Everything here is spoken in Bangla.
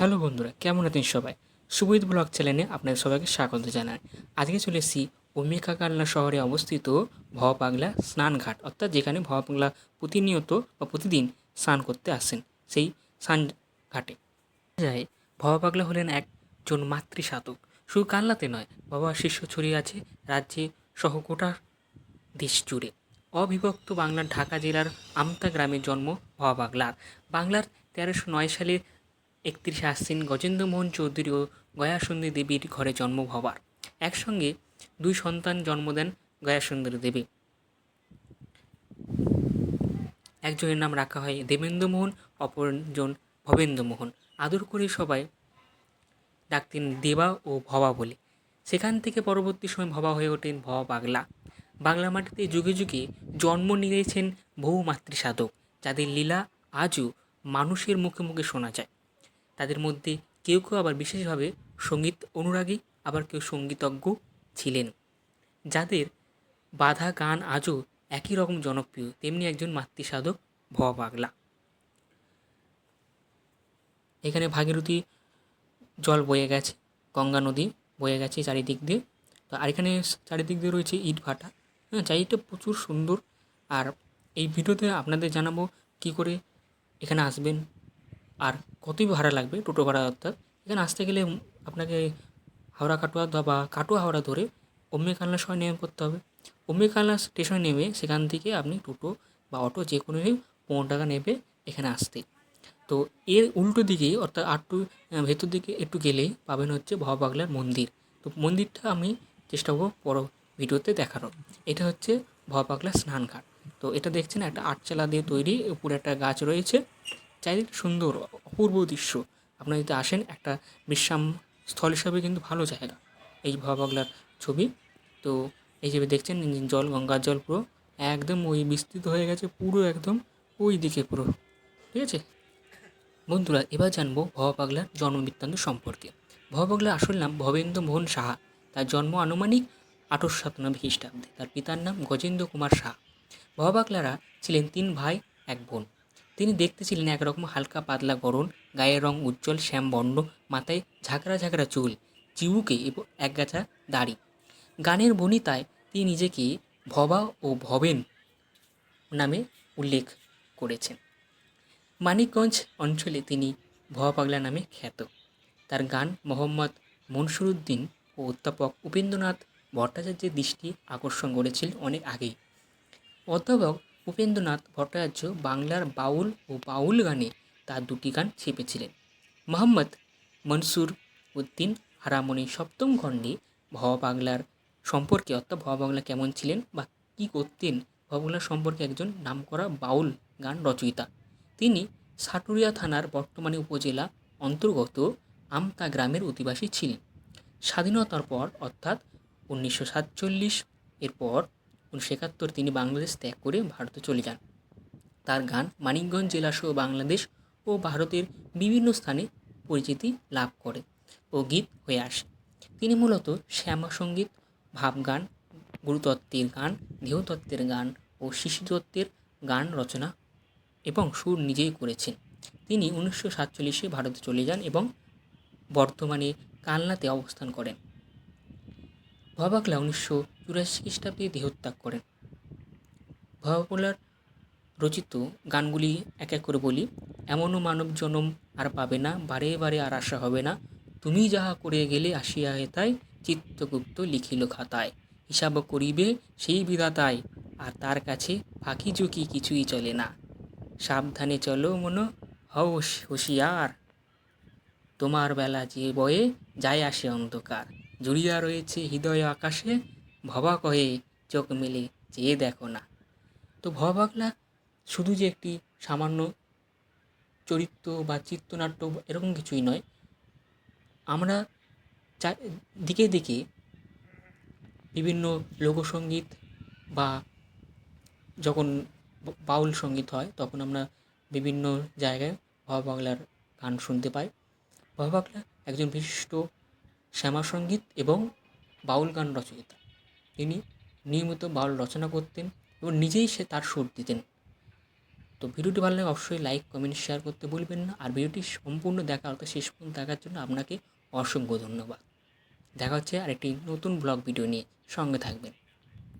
হ্যালো বন্ধুরা, কেমন আছেন সবাই? সুবিধ ব্লগ চ্যানেলে আপনাদের সবাইকে স্বাগত জানাই। আজকে চলে এসেছি অম্বিকা কালনা শহরে অবস্থিত ভবপাগলা স্নানঘাট, অর্থাৎ যেখানে ভবপাগলা প্রতিনিয়ত বা প্রতিদিন স্নান করতে আসেন, সেই স্নান ঘাটে যায় ভবপাগলা হলেন একজন মাতৃ সাধক শুধু কাল্লাতে নয় বাবা শিষ্য ছড়িয়ে আছে রাজ্যে সহ গোটা দেশ জুড়ে। অবিভক্ত বাংলার ঢাকা জেলার আমতা গ্রামে জন্ম ভবা বাংলার তেরোশো নয় সালের একত্রিশে আশ্বিন গজেন্দ্রমোহন চৌধুরী ও গয়াসুন্দরী দেবীর ঘরে জন্ম ভবার একসঙ্গে দুই সন্তান জন্ম দেন গয়াসুন্দরী দেবী। একজনের নাম রাখা হয় দেবেন্দ্রমোহন অপরজন ভবেন্দ্রমোহন আদর করে সবাই ডাকতেন দেবা ও ভবা বলে। সেখান থেকে পরবর্তী সময় ভবা হয়ে ওঠেন ভবা পাগলা বাংলা মাটিতে যুগে যুগে জন্ম নিয়েছেন বহু মাতৃসাধক, যাদের লীলা আজও মানুষের মুখে মুখে শোনা যায়। তাদের মধ্যে কেউ কেউ আবার বিশেষভাবে সংগীত অনুরাগী, আবার কেউ সঙ্গীতজ্ঞ ছিলেন, যাদের বাধা গান আজও একই রকম জনপ্রিয়, তেমনি একজন মাতৃসাধক ভবা পাগলা। এখানে ভাগীরথী জল বয়ে গেছে, গঙ্গা নদী বয়ে গেছে চারিদিক দিয়ে। তো আর এখানে চারিদিক দিয়ে রয়েছে ইট ভাটা। হ্যাঁ চারিদিকটা প্রচুর সুন্দর। আর এই ভিডিওতে আপনাদের জানাব কি করে এখানে আসবেন আর কতই ভাড়া লাগবে টোটো ভাড়া অর্থাৎ? এখানে আসতে গেলে আপনাকে হাওড়া কাটোয়া বা কাটোয়া হাওড়া ধরে অম্বে কালনা সময় নেমে পড়তে হবে। অম্বে কালনা স্টেশনে নেমে সেখান থেকে আপনি টোটো বা অটো যে কোনো পনেরো টাকা নেবে এখানে আসতে। তো এর উল্টো দিকেই অর্থাৎ আটটু ভেতর দিকে একটু গেলেই পাবেন হচ্ছে ভববাগলার মন্দির। তো মন্দিরটা আমি চেষ্টা করব পর ভিডিওতে দেখানোর। এটা হচ্ছে ভববাগলা স্নানঘাট। তো এটা দেখছেন একটা আটচালা দিয়ে তৈরি, উপরে একটা গাছ রয়েছে। চারিদিকে সুন্দর, অপূর্ব দৃশ্য। আপনারা যদি আসেন, একটা বিশ্রাম স্থল হিসাবে কিন্তু ভালো জায়গা। এই ভববাগলার ছবি। তো এই যে দেখছেন জল, গঙ্গার জল পুরো একদম ওই বিস্তৃত হয়ে গেছে, পুরো একদম ওই দিকে পুরো। ঠিক আছে? বন্ধুরা, এবার জানব ভবা পাগলার জন্মবৃত্তান্ত সম্পর্কে। ভবা পাগলার আসল নাম ভবেন্দ্র মোহন সাহা। তার জন্ম আনুমানিক আঠারোশো সাতানব্বই খ্রিস্টাব্দে। তার পিতার নাম গজেন্দ্র কুমার সাহা। ভবা পাগলারা ছিলেন তিন ভাই, এক বোন। তিনি দেখতে ছিলেন একরকম হালকা পাতলা গরণ, গায়ের রং উজ্জ্বল, শ্যাম, বর্ণ, মাথায় ঝাঁকড়া ঝাঁকড়া চুল, চিবুকে এবং একগাছা দাড়ি। গানের বনিতায় তিনি নিজেকে ভবা ও ভবেন নামে উল্লেখ করেছেন। মানিকগঞ্জ অঞ্চলে তিনি ভবা পাগলা নামে খ্যাত। তার গান মোহাম্মদ মনসুরুদ্দিন ও অধ্যাপক উপেন্দ্রনাথ ভট্টাচার্যের দৃষ্টি আকর্ষণ করেছিল অনেক আগেই। অধ্যাপক উপেন্দ্রনাথ ভট্টাচার্য বাংলার বাউল ও বাউল গানে তার দুটি গান ছেপেছিলেন। মোহাম্মদ মনসুর উদ্দিন হারামণি সপ্তম খণ্ডে ভবা বাংলার সম্পর্কে অর্থাৎ ভবা বাংলা কেমন ছিলেন বা কী করতেন? ভবা বাংলার সম্পর্কে একজন নামকরা বাউল গান রচয়িতা। তিনি সাটুরিয়া থানার বর্তমানে উপজেলা অন্তর্গত আমতা গ্রামের অধিবাসী ছিলেন। স্বাধীনতার পর অর্থাৎ উনিশশো সাতচল্লিশ এর পর উনিশশো একাত্তর তিনি বাংলাদেশ ত্যাগ করে ভারতে চলে যান। তার গান মানিকগঞ্জ জেলাসহ বাংলাদেশ ও ভারতের বিভিন্ন স্থানে পরিচিতি লাভ করে ও গীত হয়ে আসে। তিনি মূলত শ্যামা সংগীত ভাবগান গুরুতত্ত্বের গান, দেহতত্ত্বের গান ও শিশুতত্ত্বের গান রচনা এবং সুর নিজেই করেছেন। তিনি উনিশশো সাতচল্লিশে ভারতে চলে যান এবং বর্তমানে কালনাতে অবস্থান করেন। ভবাকলা উনিশশো চুরাশি খ্রিস্টাব্দে দেহত্যাগ করেন ভবাকলার রচিত গানগুলি এক এক করে বলি। এমনও মানব জনম আর পাবে না, বারে বারে আর আশা হবে না। তুমি যাহা করে গেলে আসিয়া হেতায় চিত্তগুপ্ত লিখিল খাতায়। হিসাব করিবে সেই বিধাতায়, আর তার কাছে ফাঁকি ঝুঁকি কিছুই চলে না। সাবধানে চলো মনো, হও হুঁশিয়ার। তোমার বেলা যে বয়ে, যায় আসে অন্ধকার। জুড়িয়া রয়েছে হৃদয় আকাশে ভবা কহে চোখ মেলে চেয়ে দেখো না। তো ভবা বাংলা শুধু যে একটি সামান্য চরিত্র বা চিত্রনাট্য এরকম কিছুই নয়। আমরা দিকে দিকে বিভিন্ন লোকসঙ্গীত বা যখন বাউল সংগীত হয়, তখন আমরা বিভিন্ন জায়গায় ভবা বাংলার গান শুনতে পাই। ভবা বাংলা একজন বিশিষ্ট শ্যামা সংগীত এবং বাউল গান রচয়িতা। তিনি নিয়মিত বাউল রচনা করতেন এবং নিজেই সে তার সুর দিতেন। তো ভিডিওটি ভালো লাগে অবশ্যই লাইক, কমেন্ট, শেয়ার করতে ভুলবেন না। আর ভিডিওটি সম্পূর্ণ দেখা অর্থাৎ শেষ পর্যন্ত দেখার জন্য আপনাকে অসংখ্য ধন্যবাদ। দেখা হচ্ছে আরেকটি নতুন ব্লগ ভিডিও নিয়ে। সঙ্গে থাকবেন।